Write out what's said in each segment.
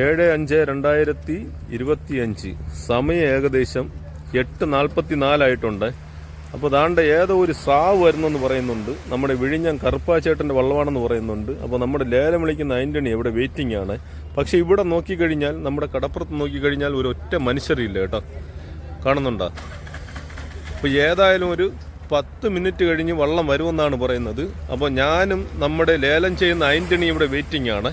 ഏഴ് അഞ്ച് രണ്ടായിരത്തി ഇരുപത്തി അഞ്ച് സമയം ഏകദേശം എട്ട് നാൽപ്പത്തി നാലായിട്ടുണ്ട് അപ്പോൾ ദാണ്ട ഏതോ ഒരു സാവ് വരുന്നെന്ന് പറയുന്നുണ്ട്. നമ്മുടെ വിഴിഞ്ഞം കറുപ്പാച്ചേട്ടന്റെ വള്ളമാണെന്ന് പറയുന്നുണ്ട്. അപ്പോൾ നമ്മുടെ ലേലം വിളിക്കുന്ന ആന്റണി ഇവിടെ വെയിറ്റിംഗ് ആണ് പക്ഷേ ഇവിടെ നോക്കിക്കഴിഞ്ഞാൽ നമ്മുടെ കടപ്പുറത്ത് നോക്കിക്കഴിഞ്ഞാൽ ഒരു ഒറ്റ മനുഷ്യരില്ല കേട്ടോ. കാണുന്നുണ്ടോ? അപ്പോൾ ഏതായാലും ഒരു പത്ത് മിനിറ്റ് കഴിഞ്ഞ് വള്ളം വരുമെന്നാണ് പറയുന്നത്. അപ്പോൾ ഞാനും നമ്മുടെ ലേലം ചെയ്യുന്ന ആന്റണി ഇവിടെ വെയിറ്റിംഗ് ആണ്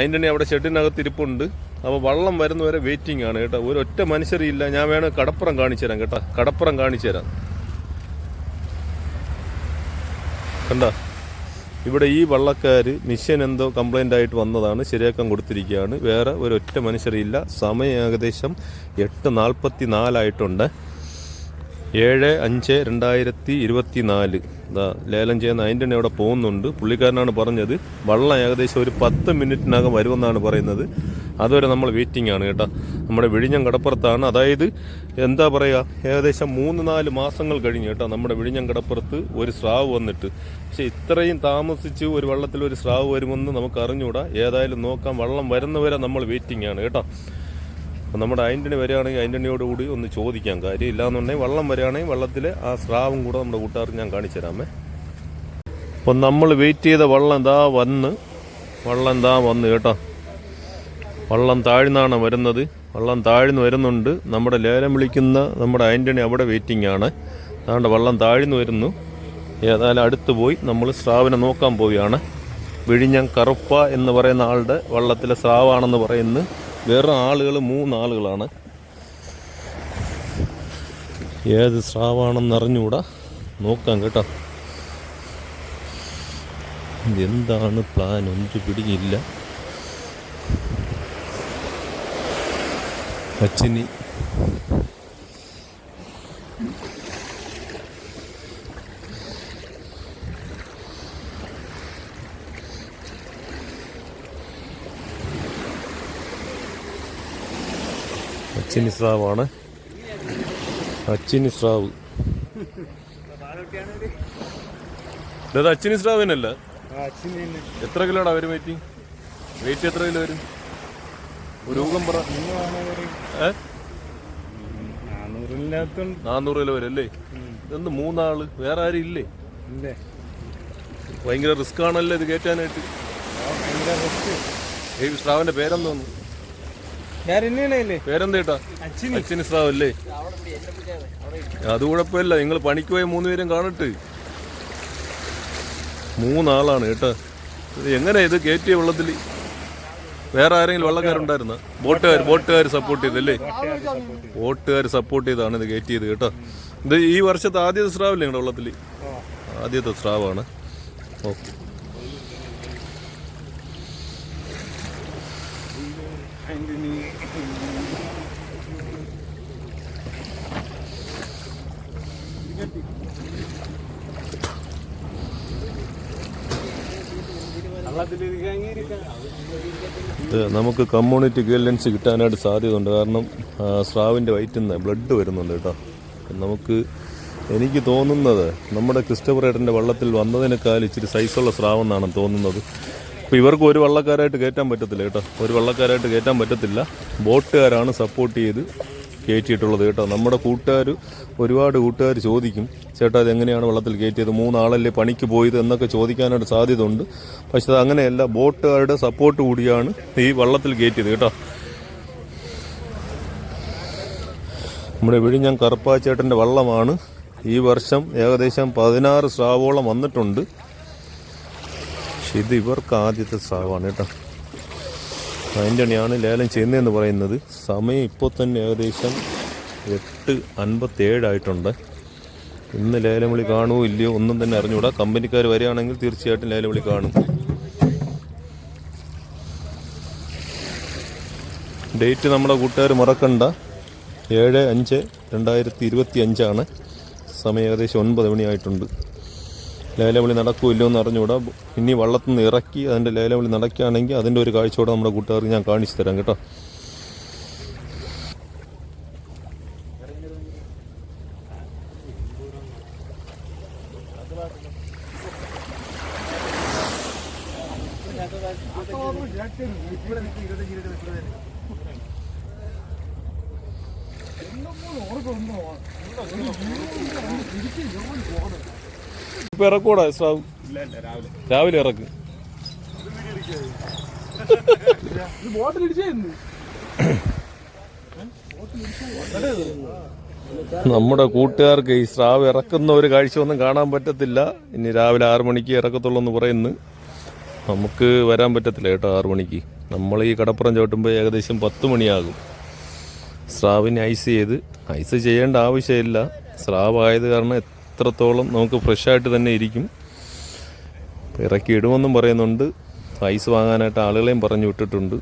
ആന്റണി അവിടെ ഷെഡിനകത്ത് ഇരിപ്പുണ്ട്. അപ്പോൾ വള്ളം വരുന്നവരെ വെയിറ്റിംഗ് ആണ് കേട്ടോ. ഒരു ഒറ്റ മനുഷ്യരില്ല ഞാൻ വേണം കടപ്പുറം കാണിച്ചു തരാം കേട്ടോ. കടപ്പുറം കാണിച്ചു തരാം. കണ്ട? ഇവിടെ ഈ വള്ളക്കാർ മിഷൻ എന്തോ കംപ്ലൈന്റ് ആയിട്ട് വന്നതാണ്. ശരിയാക്കാൻ കൊടുത്തിരിക്കുകയാണ്. വേറെ ഒരു ഒറ്റ മനുഷ്യരില്ല. സമയം ഏകദേശം എട്ട് നാൽപ്പത്തി നാലായിട്ടുണ്ട് ഏഴ് അഞ്ച് രണ്ടായിരത്തി ഇരുപത്തി നാല് ഇതാ ലേലം ചെയ്യുന്ന അതിന്റെ തന്നെ അവിടെ പോകുന്നുണ്ട്. പുള്ളിക്കാരനാണ് പറഞ്ഞത് വള്ളം ഏകദേശം ഒരു പത്ത് മിനിറ്റിനകം വരുമെന്നാണ് പറയുന്നത്. അതുവരെ നമ്മൾ വെയിറ്റിംഗ് ആണ് കേട്ടോ. നമ്മുടെ വിഴിഞ്ഞം കടപ്പുറത്താണ്. അതായത് എന്താ പറയുക ഏകദേശം മൂന്ന് നാല് മാസങ്ങൾ കഴിഞ്ഞ് കേട്ടോ നമ്മുടെ വിഴിഞ്ഞം കടപ്പുറത്ത് ഒരു സ്രാവ് വന്നിട്ട്. പക്ഷേ ഇത്രയും താമസിച്ച് ഒരു വള്ളത്തിൽ ഒരു സ്രാവ് വരുമെന്ന് നമുക്ക് അറിഞ്ഞുകൂടാ ഏതായാലും നോക്കാം വള്ളം വരുന്നവരെ നമ്മൾ വെയിറ്റിംഗ് ആണ് കേട്ടോ. അപ്പം നമ്മുടെ ആന്റണി വരികയാണെങ്കിൽ ആന്റണിയോട് കൂടി ഒന്ന് ചോദിക്കാം. കാര്യം ഇല്ലാന്നുണ്ടെങ്കിൽ വള്ളം വരികയാണെങ്കിൽ വെള്ളത്തിൽ ആ സ്രാവും കൂടെ നമ്മുടെ കൂട്ടുകാർക്ക് ഞാൻ കാണിച്ചു തരാമേ. അപ്പം നമ്മൾ വെയിറ്റ് ചെയ്ത വെള്ളം എന്താ വന്ന് വെള്ളം എന്താ വന്ന് കേട്ടോ. വള്ളം താഴ്ന്നാണ് വരുന്നത്. വള്ളം താഴ്ന്നു വരുന്നുണ്ട്. നമ്മുടെ ലേലം വിളിക്കുന്ന നമ്മുടെ ആന്റണി അവിടെ വെയിറ്റിംഗ് ആണ്. അതുകൊണ്ട് വള്ളം താഴ്ന്നു വരുന്നു. ഏതായാലും അടുത്ത് പോയി നമ്മൾ സ്രാവിനെ നോക്കാൻ പോവുകയാണ്. വിഴിഞ്ഞം കറുപ്പ എന്ന് പറയുന്ന ആളുടെ വള്ളത്തിലെ സ്രാവാണെന്ന് പറയുന്നു. വേറെ ആളുകൾ മൂന്നാളുകളാണ്. ഏത് സ്രാവാണെന്ന് അറിഞ്ഞുകൂടാ? നോക്കാം കേട്ടോ. എന്താണ് പ്ലാൻ? ഒന്നും പിടിയില്ല അച്ചിനി അച്ചിനി സ്രാവാണ്. അച്ചിനി സ്രാവ്. ഇത് അച്ചിനി സ്രാവിനല്ല? എത്ര കിലോടാ അവർ വെയിറ്റ് വെയിറ്റ് എത്ര കിലോ വരും? ഒരു ഊഹം പറ. നാന്നൂറ് കിലോ വരും അല്ലേ? ഇതെന്ത് മൂന്നാൾ? വേറെ ആരും ഇല്ലേ? ഭയങ്കര റിസ്ക് ആണല്ലോ ഇത് കയറ്റാനായിട്ട് ഈ സ്രാവിന്റെ പേരെന്തോന്നു പേരെന്തേട്ടാ അല്ലേ? അത് കുഴപ്പമില്ല നിങ്ങൾ പണിക്ക് പോയ മൂന്ന് പേരും കാണട്ട്. മൂന്നാളാണ് കേട്ടോ എങ്ങനെ ഇത് കയറ്റിയ വെള്ളത്തിൽ? വേറെ ആരെങ്കിലും വെള്ളക്കാരുണ്ടായിരുന്ന? ബോട്ടുകാർ ബോട്ടുകാർ സപ്പോർട്ട് ചെയ്തല്ലേ ബോട്ടുകാർ സപ്പോർട്ട് ചെയ്താണ് ഇത് കയറ്റിയത് കേട്ടോ. ഇത് ഈ വർഷത്തെ ആദ്യത്തെ സ്രാവല്ലേ നിങ്ങളുടെ വെള്ളത്തിൽ ആദ്യത്തെ സ്രാവാണ്. ഓക്കെ. ഇത് നമുക്ക് കമ്മ്യൂണിറ്റി ഗൈഡ്ലൈൻസ് കിട്ടാനായിട്ട് സാധ്യതയുണ്ട്. കാരണം സ്രാവിന്റെ വയറ്റിൽ നിന്ന് ബ്ലഡ് വരുന്നുണ്ട് കേട്ടോ. നമുക്ക് എനിക്ക് തോന്നുന്നത് നമ്മുടെ ക്രിസ്റ്റബറേറ്ററിന്റെ വള്ളത്തിൽ വന്നതിനേക്കാൾ ഇച്ചിരി സൈസുള്ള സ്രാവെന്നാണ് തോന്നുന്നത്. അപ്പോൾ ഇവർക്ക് ഒരു വള്ളക്കാരായിട്ട് കയറ്റാൻ പറ്റത്തില്ല കേട്ടോ. ഒരു വള്ളക്കാരായിട്ട് കയറ്റാൻ പറ്റത്തില്ല. ബോട്ടുകാരാണ് സപ്പോർട്ട് ചെയ്ത് കയറ്റിയിട്ടുള്ളത് കേട്ടോ. നമ്മുടെ കൂട്ടുകാർ ഒരുപാട് കൂട്ടുകാർ ചോദിക്കും ചേട്ടാ അതെങ്ങനെയാണ് വെള്ളത്തിൽ കയറ്റിയത്? മൂന്നാളല്ലേ പണിക്ക് പോയത്? എന്നൊക്കെ ചോദിക്കാനായിട്ട് സാധ്യത ഉണ്ട് പക്ഷെ അത് അങ്ങനെയല്ല ബോട്ടുകാരുടെ സപ്പോർട്ട് കൂടിയാണ് ഈ വള്ളത്തിൽ കയറ്റിയത് കേട്ടോ. നമ്മുടെ വിഴിഞ്ഞം കറുപ്പാച്ചേട്ടന്റെ വള്ളമാണ് ഈ വർഷം ഏകദേശം പതിനാറ് സ്രാവോളം വന്നിട്ടുണ്ട്. പക്ഷെ ഇത് ഇവർക്ക് ആദ്യത്തെ സ്രാവാണ് കേട്ടോ. ആന്റണിയാണ് ലേലം ചെയ്യുന്നതെന്ന് പറയുന്നത്. സമയം ഇപ്പോൾ തന്നെ ഏകദേശം എട്ട് അൻപത്തേഴായിട്ടുണ്ട് ഇന്ന് ലേലം വിളി കാണുമോ ഇല്ലയോ ഒന്നും തന്നെ അറിഞ്ഞുകൂടാ. കമ്പനിക്കാർ വരികയാണെങ്കിൽ തീർച്ചയായിട്ടും ലേലം വിളി കാണും. ഡേറ്റ് നമ്മുടെ കൂട്ടുകാർ മറക്കണ്ട. ഏഴ് അഞ്ച് രണ്ടായിരത്തി ഇരുപത്തി അഞ്ചാണ് സമയം ഏകദേശം ഒൻപത് മണിയായിട്ടുണ്ട്. ലേലവിളി നടക്കുമല്ലോ എന്ന് അറിഞ്ഞുകൂടാ ഇനി വള്ളത്തിൽ നിന്ന് ഇറക്കി അതിന്റെ ലേലവിളി നടക്കുകയാണെങ്കിൽ അതിന്റെ ഒരു കാഴ്ചയോടെ നമ്മുടെ കൂട്ടുകാർക്ക് ഞാൻ കാണിച്ചു തരാം കേട്ടോ ഇപ്പൊ ഇറക്കൂടാ സ്രാവ് രാവിലെ. ഇറക്കും. നമ്മുടെ കൂട്ടുകാർക്ക് ഈ സ്രാവ് ഇറക്കുന്ന ഒരു കാഴ്ച ഒന്നും കാണാൻ പറ്റത്തില്ല. ഇനി രാവിലെ ആറു മണിക്ക് ഇറക്കത്തുള്ളൂ എന്ന് പറയുന്നു. നമുക്ക് വരാൻ പറ്റത്തില്ല കേട്ടോ ആറു മണിക്ക്. നമ്മൾ ഈ കടപ്പുറം ചവിട്ടുമ്പോൾ ഏകദേശം പത്ത് മണിയാകും. സ്രാവിനെ ഐസ് ചെയ്ത് ഐസ് ചെയ്യേണ്ട ആവശ്യമില്ല. സ്രാവ് ആയത് കാരണം എത്രത്തോളം നമുക്ക് ഫ്രഷായിട്ട് തന്നെ ഇരിക്കും. ഇറക്കി ഇടുമെന്നും പറയുന്നുണ്ട്. ഐസ് വാങ്ങാനായിട്ട് ആളുകളെയും പറഞ്ഞു വിട്ടിട്ടുണ്ട്.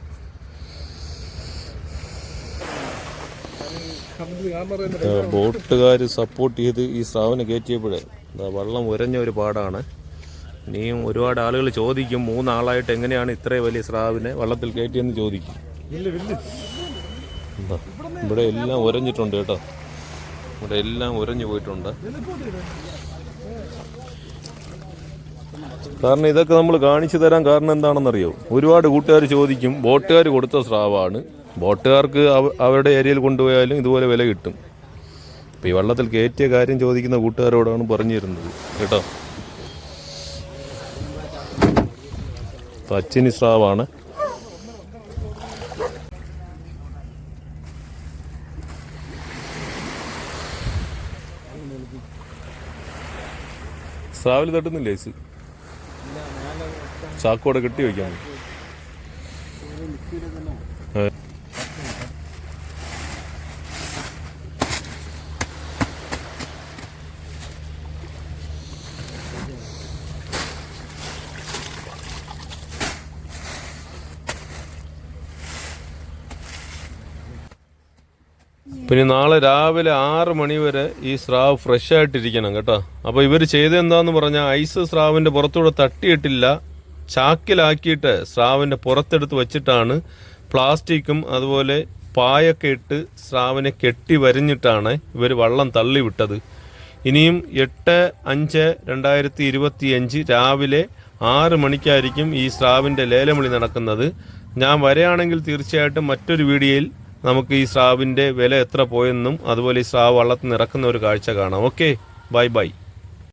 ബോട്ടുകാർ സപ്പോർട്ട് ചെയ്ത് ഈ സ്രാവിനെ കയറ്റിയപ്പോഴേ വെള്ളം ഉരഞ്ഞ ഒരു പാടാണ്. ഇനിയും ഒരുപാട് ആളുകൾ ചോദിക്കും മൂന്നാളായിട്ട് എങ്ങനെയാണ് ഇത്രയും വലിയ സ്രാവിനെ വള്ളത്തിൽ കയറ്റിയെന്ന് ചോദിക്കും. ഇവിടെ എല്ലാം ഉരഞ്ഞിട്ടുണ്ട് കേട്ടോ. ഇവിടെ എല്ലാം ഉരഞ്ഞു പോയിട്ടുണ്ട്. കാരണം ഇതൊക്കെ നമ്മൾ കാണിച്ചു തരാൻ കാരണം എന്താണെന്നറിയോ? ഒരുപാട് കൂട്ടുകാർ ചോദിക്കും ബോട്ടുകാർ കൊടുത്ത സ്രാവാണ്. ബോട്ടുകാർക്ക് അവരുടെ ഏരിയയിൽ കൊണ്ടുപോയാലും ഇതുപോലെ വില കിട്ടും. അപ്പം ഈ വെള്ളത്തിൽ കയറ്റിയ കാര്യം ചോദിക്കുന്ന കൂട്ടുകാരോടാണ് പറഞ്ഞു തരുന്നത് കേട്ടോ പച്ചിനി സ്രാവാണ്. സ്രാവിൽ തട്ടുന്നില്ല ഐസ്? ചാക്കോടെ കെട്ടി വെക്കാൻ പിന്നെ നാളെ രാവിലെ ആറ് മണി വരെ ഈ സ്രാവ് ഫ്രഷ് ആയിട്ടിരിക്കണം കേട്ടോ. അപ്പോൾ ഇവർ ചെയ്തെന്താന്ന് പറഞ്ഞാൽ ഐസ് സ്രാവിന്റെ പുറത്തൂടെ തട്ടിയിട്ടില്ല. ചാക്കിലാക്കിയിട്ട് സ്രാവിന്റെ പുറത്തെടുത്ത് വെച്ചിട്ടാണ്. പ്ലാസ്റ്റിക്കും അതുപോലെ പായൊക്കെ ഇട്ട് സ്രാവിനെ കെട്ടി വരിഞ്ഞിട്ടാണ് ഇവർ വള്ളം തള്ളിവിട്ടത്. ഇനിയും എട്ട് അഞ്ച് രണ്ടായിരത്തി ഇരുപത്തി അഞ്ച് രാവിലെ ആറ് മണിക്കായിരിക്കും ഈ സ്രാവിന്റെ ലേലമളി നടക്കുന്നത്. ഞാൻ വരെയാണെങ്കിൽ തീർച്ചയായിട്ടും മറ്റൊരു വീഡിയോയിൽ നമുക്ക് ഈ സ്രാവിന്റെ വില എത്ര പോയെന്നും അതുപോലെ ഈ സ്രാവ് വള്ളത്തിൽ നിന്ന് ഇറക്കുന്ന ഒരു കാഴ്ച കാണാം. Okay bye bye